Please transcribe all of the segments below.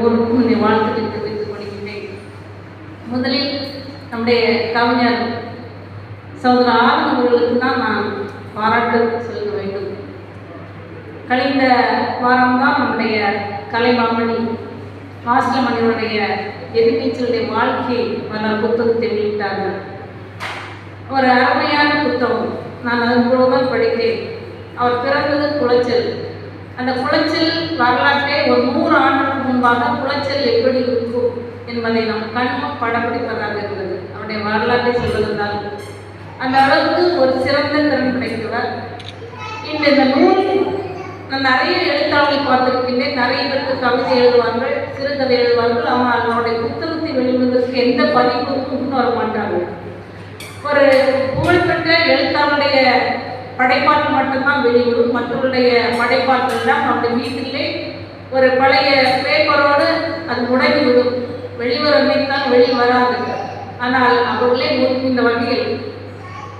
ஊருக்கும் என்னுடைய வாழ்த்துக்களை தெரிவித்துக் கொள்கிறேன் முதலில் நம்முடைய கவிஞர் சகோதர ஆனந்த் அவர்களுக்கு தான் நான் பாராட்டு சொல்ல வேண்டும். கழிந்த வாரம்தான் நம்முடைய கலைமாமணி ஆசிலமணியுடைய எதிர்நீச்சலுடைய வாழ்க்கை பல புத்தகத்தை வெளியிட்டார்கள் ஒரு அருமையான புத்தகம். நான் அது முழுவதும் படித்தேன். அவர் பிறந்தது குளச்சல். அந்த குளச்சல் வரலாற்றை ஒரு நூறு ஆண்டு முன்பாக குளச்சல் எப்படி இருக்கும் என்பதை நம் கண்முன் படப்பிடிப்பதாக இருந்தது. அவருடைய வரலாற்றை சொல்வதுதான் அந்த அளவுக்கு ஒரு சிறந்த திறன் படைத்தவர். இந்த நூல் நான் நிறைய எழுத்தாளர்களை பார்த்திருக்கின்றேன். நிறைய பேருக்கு கவிதை எழுதுவார்கள் சிறுகதை எழுதுவார்கள். ஆனால் அவருடைய புத்தகத்தை வெளிவதற்கு எந்த பதிப்புக்கும் முன் வர மாட்டார்கள். ஒரு புகழ்பெற்ற எழுத்தாளருடைய படைப்பாற்றல் மட்டும்தான் வெளிவரும் மற்றவருடைய படைப்பாற்றல் தான் அவருடைய வீட்டிலே ஒரு பழைய பேப்பரோடு அது உடைந்து விடும் வெளிவர வெளி வராது ஆனால் அவர்களே இந்த வகையில்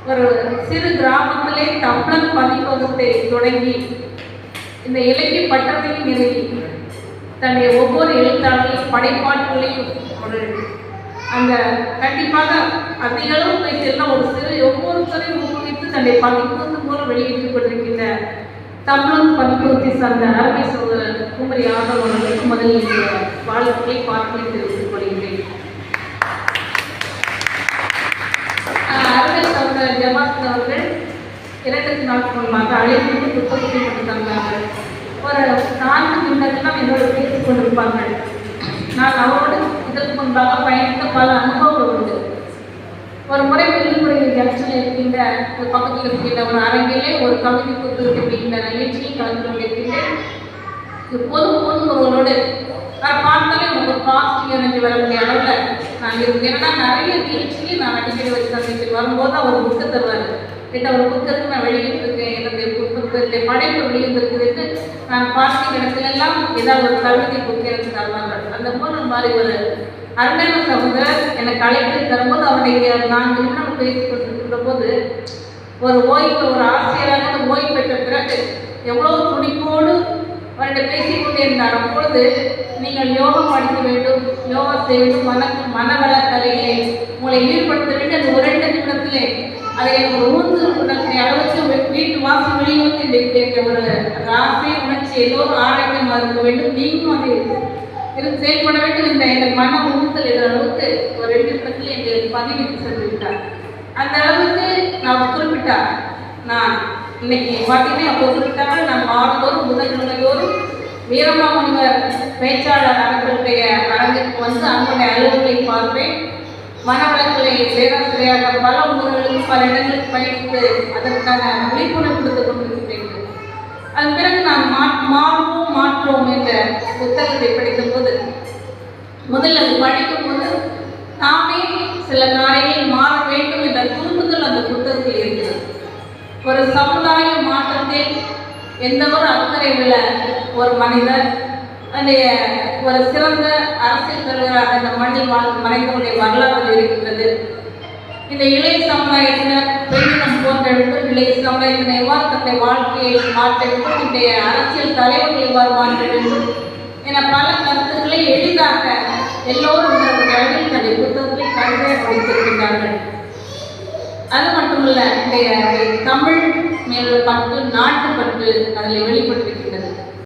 ஒரு சிறு கிராமத்திலே தமிழன் பதிப்பகத்தை தொடங்கி இந்த இலக்கிய பட்டத்தையும் நிறுவி. தன்னுடைய ஒவ்வொரு எழுத்தாளர்களையும் படைப்பாற்றலையும் ஒரு அந்த கண்டிப்பாக அதிக அளவு போய் செல்ல ஒரு சிறு ஒவ்வொருத்தரையும் ஊக்குவித்து தன்னுடைய பதிப்பகத்து மூலம் வெளியிட்டுக் கொண்டிருக்கின்ற தமிழன் பதிப்பகத்தை சார்ந்த அருமை சோதரர் குமரி ஆதவ் அவர்களுக்கு முதலில் இந்த வாழ்க்கையை பார்க்கலை தெரிவித்துக் கொள்கிறேன் ஆஹ் அருமை சகோதரர் ஜமாத் அவர்கள் இரண்டு நாள் மூலமாக அழைத்து புத்தகத்தை கொண்டு ஒரு நான்கு நிமிடங்கள் என்னோட பேசிக் கொண்டிருப்பார்கள். நான் அவரோடு இதற்கு முன்பாக பயணித்த பல அனுபவம் ஜங்ஷனில் இருக்கின்ற பக்கத்தில் இருக்கின்ற ஒரு அரங்கிலே ஒரு கவிதை கொடுத்திருக்கின்ற அப்படிங்கிற நிகழ்ச்சியில் கலந்து கொண்டிருக்கின்றேன் எப்போதும் போதும் பொதுமுறைகளோடு நான் பார்த்தாலே எனக்கு ஒரு பாசிட்டிவ் எனர்ஜி வரக்கூடிய அளவில் நான் இருக்கேன் ஏன்னா நிறைய நிகழ்ச்சியை நான் அடிக்கடி வச்சு சந்திச்சு வரும்போது அவர் புக்கு தருவார். கிட்ட ஒரு புத்தகத்தை நான் வெளியிட்டிருக்கேன். என்னுடைய புத்தகத்தை படைப்பு வெளியிட்டிருக்குதுன்னு நான் பார்த்த இடத்துல எல்லாம் ஏதாவது ஒரு கவிதை புக்கு எனக்கு தருவாங்க அந்த போல மாதிரி ஒரு அருமையான சகோதரர் எனக்கு அழைப்பு தரும்போது அவருடைய நான்கு நிமிடம் பேசிக்கொண்டு வரும்போது போது ஒரு ஓய்வு ஒரு ஆசிரியராக ஓய்வு பெற்ற பிறகு எவ்வளவு துடிப்போடு அவர்கிட்ட பேசிக் கொண்டிருந்தார். அப்பொழுது நீங்கள் யோகம் படிக்க வேண்டும் யோகா செய்ய வேண்டும் மன மனவளக்கலையிலே உங்களை ஈடுபடுத்த வேண்டும். அந்த ஒரு ரெண்டு நிமிடத்திலே அதை ஒரு ஊர்ந்து உணர்ச்சி அளவுக்கு வீட்டு வாசல் வெளியே வந்து ஒரு அந்த ஆசை உணர்ச்சி எல்லோரும் ஆரோக்கியமாக இருக்க வேண்டும். நீங்களும் அதை இது செயல்பட வேண்டும் இந்த எனக்கு மன உறுத்தல் என்ற அளவுக்கு ஒரு ரெண்டு நிமிடத்தில் எங்கள் பதிவிட்டு சென்று விட்டார். அந்த அளவுக்கு நான் இன்னைக்கு பார்த்தீங்கன்னா அப்போ குறிப்பிட்டாங்க நான் மாதந்தோறும் புதன்கிழமையோறும் வீரமாமுனிவர் பேச்சாளர் அவர்களுடைய அரங்கிற்கு வந்து அவங்களுடைய அலுவலை பார்ப்பேன். மனவளக்கலை பேராசிரியராக பல ஊர்களுக்கு பல இடங்களுக்கு பயணித்து அதற்கான விழிப்புணர்வு கொடுத்து கொண்டிருக்கிறேன். அதன் பிறகு நான் மா மாறுவோம் மாற்றுவோம் என்ற புத்தகத்தை படிக்கும்போது முதல்ல அது படிக்கும்போது நாமே சில காரியங்கள் மாற வேண்டும் என்ற தூண்டுதல் அந்த புத்தகத்தில் இருக்கிறது ஒரு சமுதாய மாற்றத்தில் எந்த ஒரு அக்கறை உள்ள ஒரு மனிதர் அந்த ஒரு சிறந்த அரசியல் தலைவராக இந்த மண்ணில் வாழ்ந்து மறைந்தவருடைய வரலாறு இருக்கின்றது. இந்த இளைய சமுதாயத்தினர் பெண்ணினம் போன்றவர்கள் இளைய சமுதாயத்தினர் எவ்வாறு தன்னுடைய வாழ்க்கையை மாற்ற இன்றைய அரசியல் தலைவர்கள் எவ்வாறு மாற்றெடுக்கும் என பல கருத்துக்களை எளிதாக எல்லோரும் தன்னுடைய புத்தகத்தை கருதை வைத்திருக்கின்றார்கள் அது மட்டுமல்ல தமிழ் மேல் பட்டு நாட்டு பற்று அதில் வெளிப்பட்டிருக்கின்றது.